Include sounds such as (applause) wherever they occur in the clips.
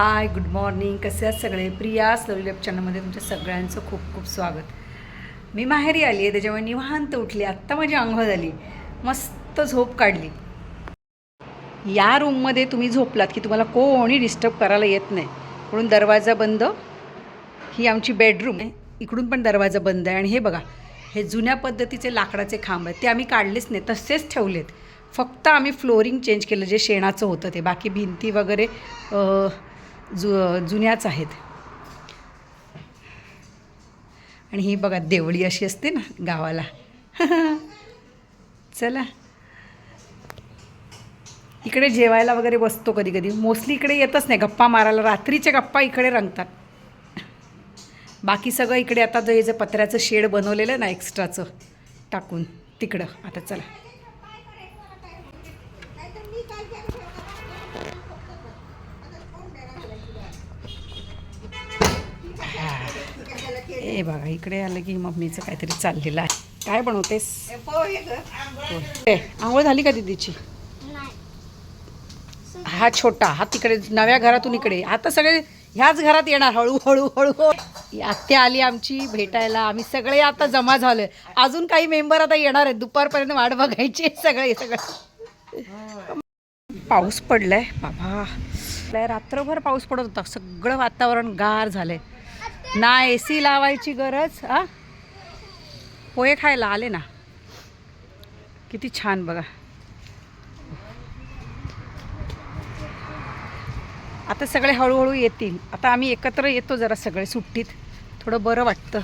Hi good morning. कसे आहात सगळे? प्रिया स्लवी चॅनलमध्ये तुमच्या सगळ्यांचं खूप खूप स्वागत. मी माहेरी आली आहे त्याच्यामुळे निवांत उठली. आत्ता माझी आंघोळ झाली. मस्त झोप काढली. या रूममध्ये तुम्ही झोपलात की तुम्हाला कोणी डिस्टर्ब करायला येत नाही. म्हणून दरवाजा बंद. ही आमची बेडरूम आहे. इकडून पण दरवाजा बंद आहे. आणि हे बघा हे जुन्या पद्धतीचे लाकडाचे खांब आहेत. ते आम्ही काढलेच नाही तसेच ठेवलेत. फक्त आम्ही फ्लोरिंग चेंज केलं जे शेणाचं होतं ते. बाकी भिंती वगैरे जु जुन्याच आहेत. आणि ही बघा देवळी अशी असते ना गावाला. (laughs) चला. इकडे जेवायला वगैरे बसतो कधी कधी मोस्टली इकडे येतच नाही. गप्पा मारायला. रात्रीच्या गप्पा इकडे रंगतात. बाकी सगळं इकडे आता जे जे पत्र्याचं शेड बनवलेलं ना एक्स्ट्राचं टाकून. तिकडं. आता चला. ए बघा इकडे आलं की मम्मीचं काहीतरी चाललेलं आहे. काय बनवतेस? आंघोळ झाली का दिदीची? हा छोटा हा तिकडे नव्या घरातून इकडे. आता सगळे ह्याच घरात येणार हळूहळू हळू आत्या आली आमची भेटायला. आम्ही सगळे आता जमा झालोय. अजून काही मेंबर आता येणार आहेत. दुपारपर्यंत वाट बघायची सगळे सगळं. पाऊस पडलाय. बाबा. रात्रभर पाऊस पडत होता. सगळं वातावरण गार झालंय. ना ए सी लावायची गरज हा? पोहे खायला आले ना. किती छान बघा. आता सगळे हळूहळू येतील. आता आम्ही एकत्र येतो जरा सगळे सुट्टीत. थोडं बरं वाटतं.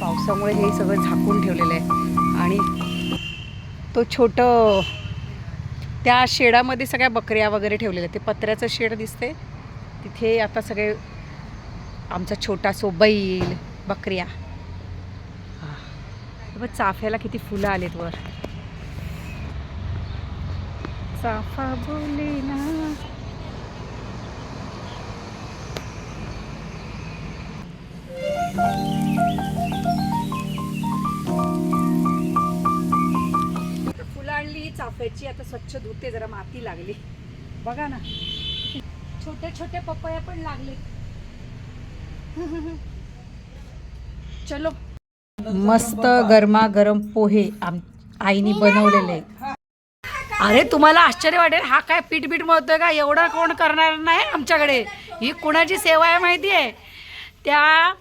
पावसामुळे हे सगळं झाकून ठेवलेलं आहे. आणि तो छोटं त्या शेडामध्ये सगळ्या बकऱ्या वगैरे ठेवलेल्या ते पत्र्याचं शेड दिसते तिथे आता सगळे आमचा छोटा सो बैल बकऱ्या. हा. बघ चाफ्याला किती फुलं आलेत वर. चाफा बोले ना. फुलं आणली चाफ्याची. आता स्वच्छ धुते जरा माती लागली. बघा ना. छोटे छोटे पपया पण लागले. चलो. मस्त गरमा गरम पोहे आम आईनी बनवलेले. अरे तुम्हाला आश्चर्य वाटेल हा काय पीठ बीठ मळतोय का? एवढं कोण करणार नाही आमच्याकडे. ही कुणाची सेवा आहे माहिती आहे त्या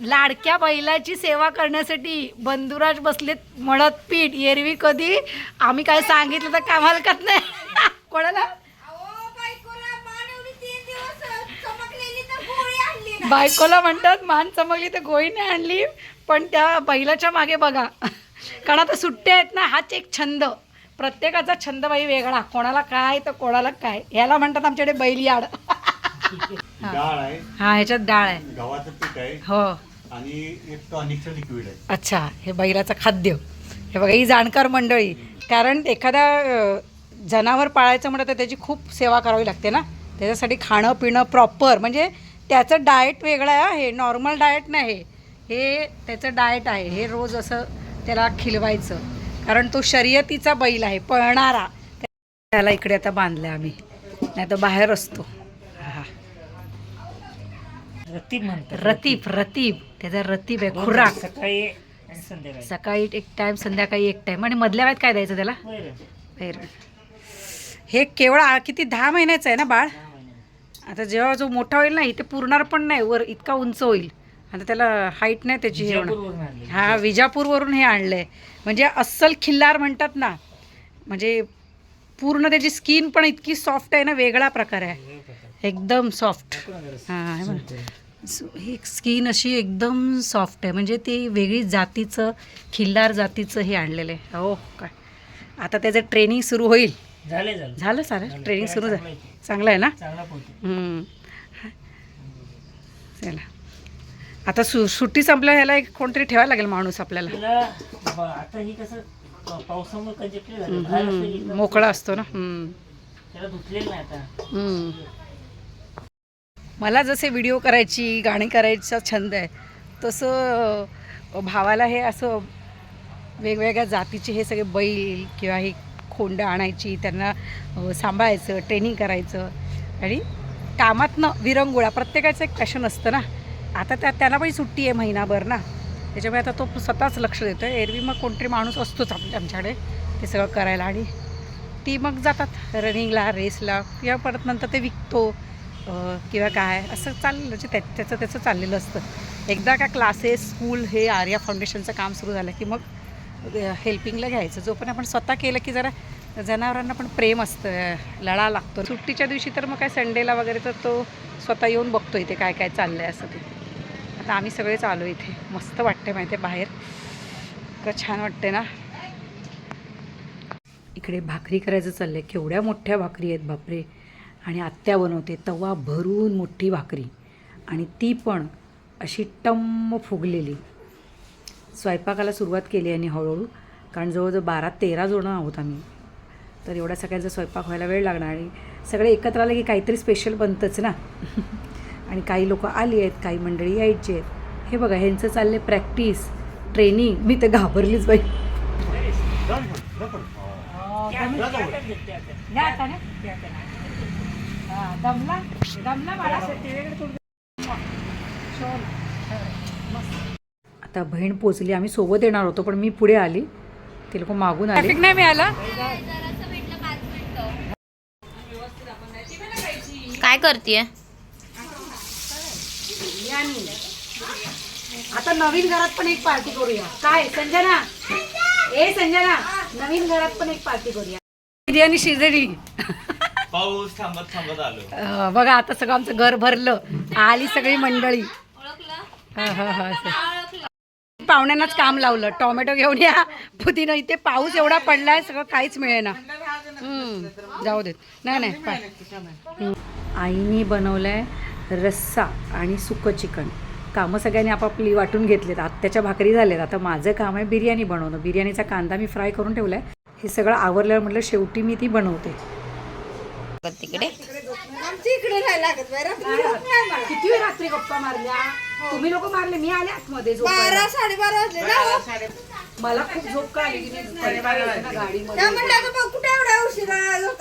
लाडक्या बैलाची सेवा करण्यासाठी बंधुराज बसलेत मळत पीठ. एरवी कधी? आम्ही काय सांगितलं तर कामाला करत नाही. (laughs) कोणाला? बायकोला म्हणतात मान चमकली तर गोळी नाही आणली पण त्या बैलाच्या मागे बघा. कारण आता सुट्ट्या आहेत ना हाच एक छंद. प्रत्येकाचा छंद बाई वेगळा. कोणाला काय तर कोणाला काय. याला म्हणतात आमच्याकडे बैल याड डाळ आहे. हा ह्याच्यात डाळ आहे. गव्हाचं पीठ आहे. हो. आणि एक टॉनिकचं लिक्विड आहे. अच्छा हे बैलाचं खाद्य. हे बघा ही जाणकार मंडळी. कारण एखादा जनावर पाळायचं म्हटलं तर त्याची खूप सेवा करावी लागते ना. त्याच्यासाठी खाणं पिणं प्रॉपर म्हणजे त्याचं डाएट वेगळं आहे. हा, नॉर्मल डाएट नाही. हे हे त्याचं डाएट आहे. हे रोज असं त्याला खिलवायचं. कारण तो शर्यतीचा बैल आहे. पळणारा. त्याला इकडे आता बांधलं आम्ही. नाही तर बाहेर असतो. रतीब म्हणतात. रतीप रतीप त्याचा रतीप आहे. खुराक. सकाळी सकाळी एक टाइम संध्याकाळी एक टाइम आणि मधल्या वेळात काय द्यायचं त्याला? हे केवळ किती दहा महिन्याचं आहे ना बाळ. आता जेव्हा जो मोठा होईल ना इथे पुरणार पण नाही वर इतका उंच होईल आता त्याला हाईट नाही त्याची हे होणार विजापूरवरून आणले. हा विजापूरवरून हे आणलंय म्हणजे अस्सल खिल्लार म्हणतात ना म्हणजे पूर्ण त्याची स्किन पण इतकी सॉफ्ट आहे ना वेगळा प्रकार आहे. एकदम सॉफ्ट. हां हे बघ. सुंदर. सो- ही स्किन अशी एकदम सॉफ्ट आहे म्हणजे ती वेगळी जातीचं खिल्लार जातीचं हे आणलेलं आहे हो काय आता त्याचं ट्रेनिंग सुरू होईल झाले सारं. ट्रेनिंग सुरू झालं. चांगलं आहे. ना. चला. आता सु सुट्टी संपल्या ह्याला एक कोणतरी ठेवायला लागेल माणूस आपल्याला. आता ही कसं पावसामुळे मोकळा असतो ना. मला जसे व्हिडिओ करायची गाणी करायचा छंद आहे तसं भावाला हे असं वेगवेगळ्या जातीचे हे सगळे बैल किंवा ही खोंडं आणायची त्यांना सांभाळायचं ट्रेनिंग करायचं. आणि कामातनं विरंगुळा प्रत्येकाचं एक पॅशन असतं ना. आता त्या त्यांना पण सुट्टी आहे महिनाभर ना. त्याच्यामुळे आता तो स्वतःच लक्ष देतो आहे एरवी मग कोणतरी माणूस असतोच आम- आमच्याकडे ते सगळं करायला. आणि ती मग जातात रनिंगला रेसला किंवा परत नंतर ते विकतो किंवा काय. असं चाललं म्हणजे त्या त्याचं त्याचं चाललेलं असतं. एकदा का क्लासेस स्कूल हे आर्या फाउंडेशनचं काम सुरू झालं की मग हेल्पिंगला घ्यायचं. जो पण आपण स्वतः केलं की जरा जनावरांना पण प्रेम असतं लळा लागतो. सुट्टीच्या दिवशी तर मग काय संडेला वगैरे तर तो स्वतः येऊन बघतो इथे काय काय चाललं आहे असं ते. आता आम्ही सगळेच आलो इथे. मस्त वाटते माहिती आहे बाहेर. इतकं छान वाटते ना. इकडे भाकरी करायचं चाललं आहे केवढ्या मोठ्या भाकरी आहेत बापरे. आणि आत्या बनवते. तवा भरून मोठी भाकरी. आणि ती पण अशी टम्म फुगलेली. स्वयंपाकाला सुरुवात केली आणि हळूहळू. कारण जवळजवळ बारा तेरा जणं आहोत आम्ही. तर एवढ्या सगळ्यांचा स्वयंपाक व्हायला वेळ लागणार आणि सगळे एकत्र आले की काहीतरी स्पेशल बनतंच ना. (laughs) आणि काही लोक आली आहेत काही मंडळी यायची आहेत. हे बघा ह्यांचं चालले प्रॅक्टिस ट्रेनिंग मी तर घाबरलीच बाई. दमला दमला आता बहीण पोचली आम्ही सोबत येणार होतो पण मी पुढे आली. ते लोक मागून आले. नाही मिळाला? काय करतीये? आता नवीन घरात पण एक पार्टी करूया. काय संजना? ए संजना नवीन घरात पण एक पार्टी करूया. बिर्याणी शिजली. पाऊस थांबत थांबत आलो. अं, बघा आता सगळं आमचं घर भरलं. आली सगळी मंडळी. हा, हा, हा, असं. पाहुण्यांनाच काम लावलं. टोमॅटो घेऊन या. पुदिना इथे पाऊस एवढा पडलाय सगळं काहीच मिळेना. जाऊ देत. नाही नाही. आईनी बनवलंय रस्सा आणि सुकं चिकन. कामं सगळ्यांनी आपापली वाटून घेतलेत. आत्याच्या भाकरी झाल्यात. आता माझं काम आहे बिर्याणी बनवणं. बिर्याणीचा कांदा मी फ्राय करून ठेवलाय. हे सगळं आवरल्यावर म्हटलं शेवटी मी ती बनवते. तिकडे. किती वेळ रात्री गप्पा मारल्या? तुम्ही लोक मारले मी आले आतमध्ये झोपायला. साडेबारा वाजले ना हो. मला खूप झोप का आली की नाही गाडीमध्ये. मग कुठे एवढ्या उशिरा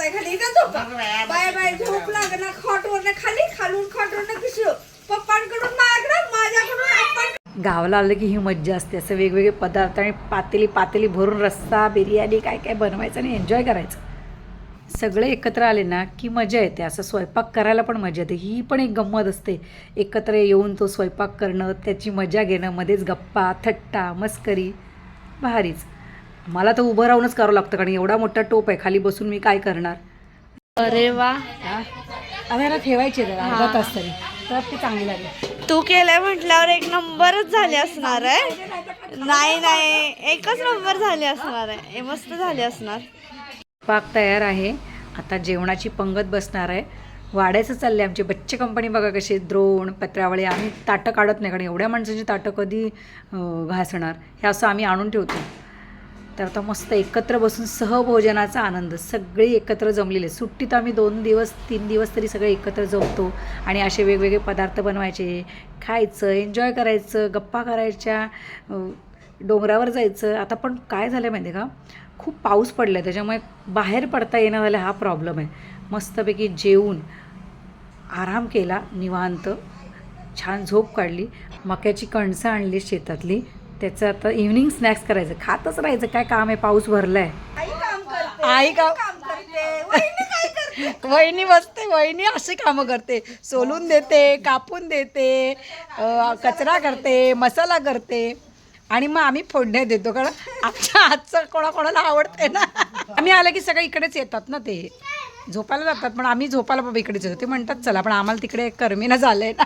खाली? इथं झोपा. बाय बाय झोप लागणार खाटवर खाली खालून खाटवर किशो पप्पांकडून माझ्याकडं माझ्याकडून आपण गावाला आलं की ही मज्जा असते. असं वेगवेगळे पदार्थ आणि पातेली पातेली भरून रस्सा बिर्याणी काय काय बनवायचं आणि एन्जॉय करायचं. सगळे एकत्र आले ना की मजा येते. असं स्वयंपाक करायला पण मजा येते. ही पण एक गंमत असते. एकत्र येऊन तो स्वयंपाक करणं त्याची मजा घेणं मध्येच गप्पा थट्टा मस्करी भारीच. मला तर उभं राहूनच करावं लागतं कारण एवढा मोठा टोप आहे. खाली बसून मी काय करणार? अरे वा. ठेवायचे जरा अर्धा तास तरी. तर ते चांगली लागेल. तू केलंय म्हटल्यावर एक नंबरच झाले असणार आहे. नाही नाही. एकच नंबर झाले असणार आहे. हे मस्त झाले असणार. पाक तयार आहे. आता जेवणाची पंगत बसणार आहे. वाढायचं चाललं आहे आमची. बच्चे कंपनी बघा कशी द्रोण पत्रावळे आम्ही ताटं काढत नाही. कारण एवढ्या माणसांची ताटं कधी घासणार? हे असं आम्ही आणून ठेवतो. तर आता मस्त एकत्र बसून सहभोजनाचा आनंद. सगळी एकत्र जमलेले सुट्टीत आम्ही दोन दिवस तीन दिवस तरी सगळे एकत्र जमतो. आणि असे वेगवेगळे पदार्थ बनवायचे. खायचं एन्जॉय करायचं गप्पा करायच्या डोंगरावर जायचं. आता पण काय झालं माहिती आहे का? खूप पाऊस पडला आहे त्याच्यामुळे बाहेर पडता येणं झालं हा प्रॉब्लेम आहे. मस्तपैकी जेवून आराम केला निवांत छान झोप काढली. मक्याची कणसं आणली शेतातली. त्याचं आता इव्हनिंग स्नॅक्स करायचं. खातच राहायचं काय काम आहे? पाऊस भरलाय. आई काम (laughs) वहिनी बसते वहिनी अशी कामं करते. सोलून देते कापून देते कचरा करते मसाला करते. आणि मग आम्ही फोडण्या देतो कारण आमच्या आजचं कोणाकोणाला आवडते ना. आम्ही आलं की सगळे इकडेच येतात ना ते. झोपायला जातात पण आम्ही झोपायला बाबा इकडेच येतो. ते म्हणतात चला पण आम्हाला तिकडे कर्मीनं झालंय ना.